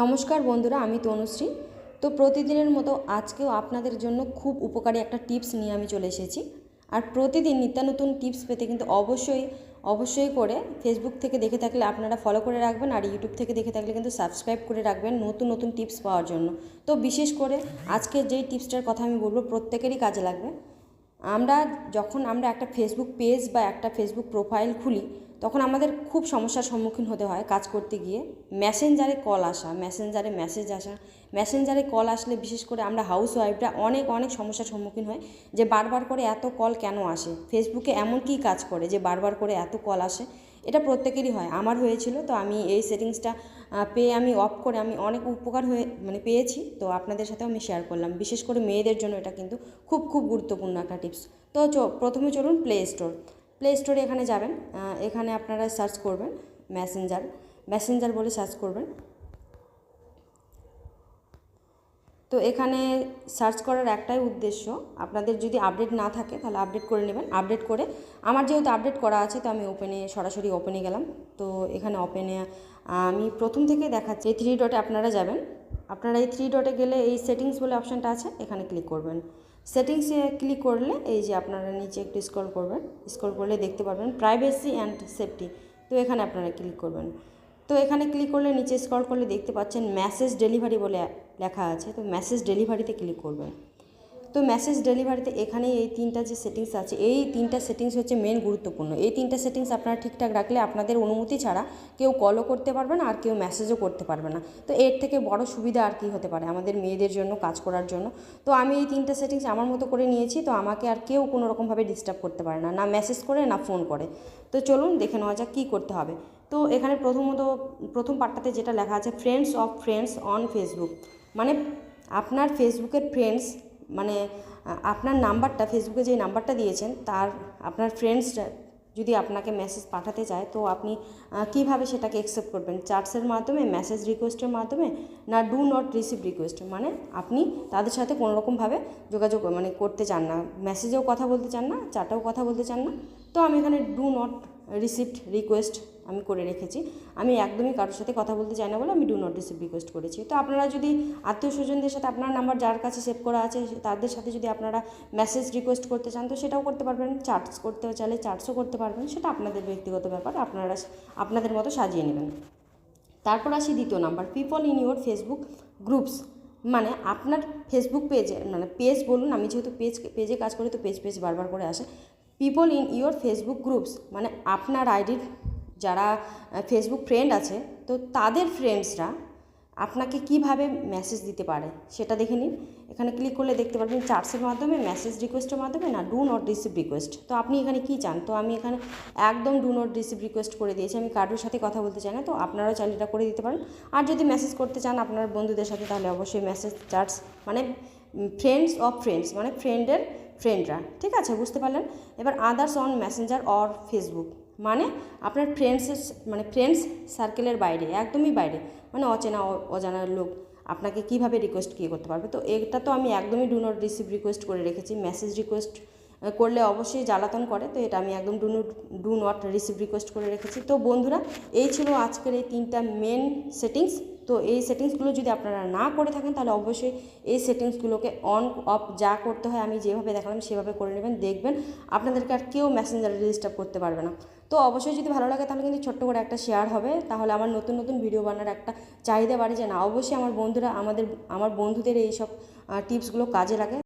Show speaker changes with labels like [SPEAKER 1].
[SPEAKER 1] নমস্কার বন্ধুরা, আমি তনুশ্রী। তো প্রতিদিনের মতো আজকেও আপনাদের জন্য খুব উপকারী একটা টিপস নিয়ে আমি চলে এসেছি। আর প্রতিদিন নিত্য নতুন টিপস পেতে কিন্তু অবশ্যই অবশ্যই করে ফেসবুক থেকে দেখে থাকলে আপনারা ফলো করে রাখবেন আর ইউটিউব থেকে দেখে থাকলে কিন্তু সাবস্ক্রাইব করে রাখবেন নতুন নতুন টিপস পাওয়ার জন্য। তো বিশেষ করে আজকে যেই টিপসটার কথা আমি বলব প্রত্যেকেরই কাজে লাগবে। আমরা যখন আমরা একটা ফেসবুক পেজ বা একটা ফেসবুক প্রোফাইল খুলি তখন আমাদের খুব সমস্যার সম্মুখীন হতে হয় কাজ করতে গিয়ে। মেসেঞ্জারে কল আসা মেসেঞ্জারে মেসেজ আসা। মেসেঞ্জারে কল আসলে বিশেষ করে আমরা হাউস ওয়াইফরা অনেক অনেক সমস্যার সম্মুখীন হয় যে বারবার করে এত কল কেন আসে? ফেসবুকে এমন কী কাজ করে যে বারবার করে এত কল আসে? এটা প্রত্যেকেরই হয়। আমার হয়েছিল, তো আমি এই সেটিংসটা পেয়ে আমি অফ করে আমি অনেক উপকার হয়ে মানে পেয়েছি। তো আপনাদের সাথেও আমি শেয়ার করলাম। বিশেষ করে মেয়েদের জন্য এটা কিন্তু খুব খুব গুরুত্বপূর্ণ একটা টিপস তো প্রথমে চলুন প্লে স্টোর প্লে স্টোরে এখানে যাবেন এখানে আপনারা সার্চ করবেন মেসেঞ্জার মেসেঞ্জার বলে সার্চ করবেন। তো এখানে সার্চ করার একটাই উদ্দেশ্য, আপনাদের যদি আপডেট না থাকে তাহলে আপডেট করে নেবেন। আপডেট করে, আমার যেহেতু আপডেট করা আছে, তো আমি ওপেনে সরাসরি ওপেনে গেলাম। তো এখানে ওপেনে আমি প্রথম থেকে দেখাচ্ছি, এই থ্রি ডটে আপনারা যাবেন। আপনারা এই থ্রি ডটে গেলে এই সেটিংস বলে অপশানটা আছে, এখানে ক্লিক করবেন। সেটিংসে ক্লিক করলে এই যে আপনারা নিচে একটু স্ক্রল করবেন। স্ক্রল করলে দেখতে পারবেন প্রাইভেসি অ্যান্ড সেফটি তো এখানে আপনারা ক্লিক করবেন। তো এখানে ক্লিক করলে নিচে স্ক্রল করলে দেখতে পাচ্ছেন মেসেজ ডেলিভারি বলে লেখা আছে। তো মেসেজ ডেলিভারিতে ক্লিক করবেন। তো মেসেজ ডেলিভারিতে এখানে এই তিনটা যে সেটিংস আছে, এই তিনটা সেটিংস হচ্ছে মেন গুরুত্বপূর্ণ। এই তিনটা সেটিংস আপনারা ঠিকঠাক রাখলে আপনাদের অনুমতি ছাড়া কেউ কলও করতে পারবে না আর কেউ মেসেজও করতে পারবে না। তো এর থেকে বড় সুবিধা আর কি হতে পারে আমাদের মেয়েদের জন্য, কাজ করার জন্য। তো আমি এই তিনটা সেটিংস আমার মতো করে নিয়েছি, তো আমাকে আর কেউ কোনো রকমভাবে ডিস্টার্ব করতে পারে না না মেসেজ করে, না ফোন করে। তো চলুন দেখে নেওয়া যাক কী করতে হবে। তো এখানে প্রথমত, প্রথম পার্টটাতে যেটা লেখা আছে friends of friends on Facebook মানে আপনার ফেসবুকের ফ্রেন্ডস মানে আপনার নাম্বারটা ফেসবুকে যে নাম্বারটা দিয়েছেন, তার, আপনার ফ্রেন্ডসরা যদি আপনাকে মেসেজ পাঠাতে চায়, তো আপনি কীভাবে সেটাকে অ্যাকসেপ্ট করবেন? চার্টসের মাধ্যমে মেসেজ রিকোয়েস্টের মাধ্যমে, না ডু নট রিসিভ রিকোয়েস্ট মানে আপনি তাদের সাথে কোনো রকমভাবে যোগাযোগ মানে করতে চান না। মেসেজেও কথা বলতে চান না চাটেও কথা বলতে চান না। তো আমি এখানে ডু নট রিসিভড রিকোয়েস্ট আমি করে রেখেছি। আমি একদমই কারোর সাথে কথা বলতে চাই না বলে আমি ডু নট রিসিভ রিকোয়েস্ট করেছি। তো আপনারা যদি আত্মীয় স্বজনদের সাথে আপনার নাম্বার যার কাছে সেভ করা আছে তাদের সাথে যদি আপনারা মেসেজ রিকোয়েস্ট করতে চান, তো সেটাও করতে পারবেন। চার্টস করতে চাইলে চার্টসও করতে পারবেন। সেটা আপনাদের ব্যক্তিগত ব্যাপার, আপনারা আপনাদের মতো সাজিয়ে নেবেন। তারপর আসি দ্বিতীয় number people in your Facebook groups মানে আপনার ফেসবুক পেজে মানে পেজ বলুন, আমি যেহেতু পেজ পেজে কাজ করি, তো পেজ পেজ বারবার করে আসে। People in your Facebook groups মানে আপনার আইডির যারা ফেসবুক ফ্রেন্ড আছে, তো তাদের ফ্রেন্ডসরা আপনাকে কীভাবে মেসেজ দিতে পারে সেটা দেখে নিন। এখানে ক্লিক করলে দেখতে পারবেন চার্টসের মাধ্যমে মেসেজ রিকোয়েস্টের মাধ্যমে না ডু নট রিসিভ রিকোয়েস্ট তো আপনি এখানে কি চান? তো আমি এখানে একদম ডু নট রিসিভ রিকোয়েস্ট করে দিয়েছি। আমি কারোর সাথে কথা বলতে চাই না, তো আপনারাও চাইলে এটা করে দিতে পারেন। আর যদি মেসেজ করতে চান আপনার বন্ধুদের সাথে, তাহলে অবশ্যই মেসেজ চার্টস মানে ফ্রেন্ডস অফ ফ্রেন্ডস মানে ফ্রেন্ডের ফ্রেন্ডরা, ঠিক আছে? বুঝতে পারলেন? এবার others on Messenger or Facebook মানে আপনার ফ্রেন্ডসের মানে ফ্রেন্ডস সার্কেলের বাইরে, একদমই বাইরে মানে অচেনা, অজানা লোক আপনাকে কীভাবে রিকোয়েস্ট কী করতে পারবে? তো এটা তো আমি একদমই ডু নট রিসিভ রিকোয়েস্ট করে রেখেছি মেসেজ রিকোয়েস্ট করলে অবশ্যই জ্বালাতন করে, তো এটা আমি একদম do not do not receive request করে রেখেছি। তো বন্ধুরা, এই ছিল আজকের এই তিনটা মেন সেটিংস তো এই সেটিংসগুলো যদি আপনারা না করে থাকেন, তাহলে অবশ্যই এই সেটিংসগুলোকে অন অফ যা করতে হয় আমি যেভাবে দেখালাম সেভাবে করে নেবেন, দেখবেন আপনাদেরকে আর কেউ মেসেঞ্জারে ডিস্টার্ব করতে পারবে না। তো অবশ্যই যদি ভালো লাগে তাহলে কিন্তু ছোট্ট করে একটা শেয়ার হবে, তাহলে আমার নতুন নতুন ভিডিও বানার একটা চাহিদা বাড়ি যে না, অবশ্যই আমার বন্ধুরা আমাদের, আমার বন্ধুদের এইসব টিপসগুলো কাজে লাগে।